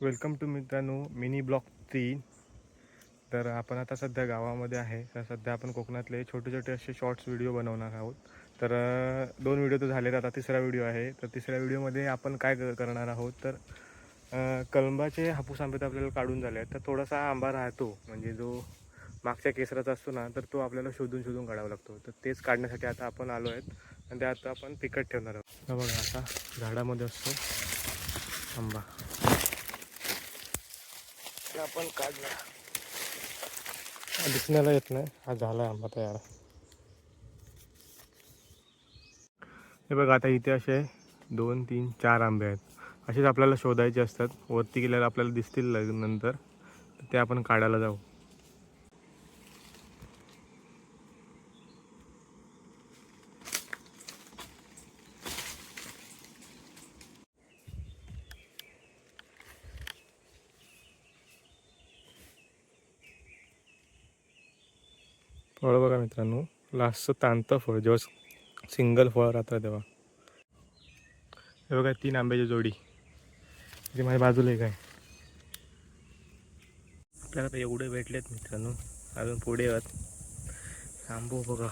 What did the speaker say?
Welcome to मित्रांनो mini block तीन. तर आपण आता सध्या गावामध्ये आहे. तर सध्या आपण कोकणातले छोटे छोटे असे शॉर्ट्स व्हिडिओ बनवणार आहोत. तर दोन व्हिडिओ तर झालेत. आता तिसरा व्हिडिओ आहे. तर तिसऱ्या व्हिडिओमध्ये आपण काय करणार आहोत? तर कलंबाचे हापूस आंबे तर आपल्याला काढून झाले आहेत. तर थोडासा आंबा राहतो. म्हणजे जो मागच्या केसराचा असतो ना तर तो आपल्याला शोधून शोधून काढावा लागतो. तर तेच काढण्यासाठी आता आपण आलो आहेत. आणि ते आता आपण पिकट ठेवणार आहोत. बघा आता झाडामध्ये असतो आंबा. आपण काढला दिसण्याला येत नाही. हा झाला आंबा तयार. हे बघा आता इथे असे दोन तीन चार आंबे आहेत. असेच आपल्याला शोधायचे असतात. वरती गेल्यावर आपल्याला दिसतील नंतर. ते आपण काढायला जाऊ. फळ बघा मित्रांनो लास्टचं तांतं फळ जेव्हा सिंगल फळ राहतं तेव्हा. हे बघा तीन आंब्याची जोडी. इथे माझ्या बाजूला एक आहे. आपल्याला एवढे भेटलेत मित्रांनो अजून पुढे आहेत आंबो बघा.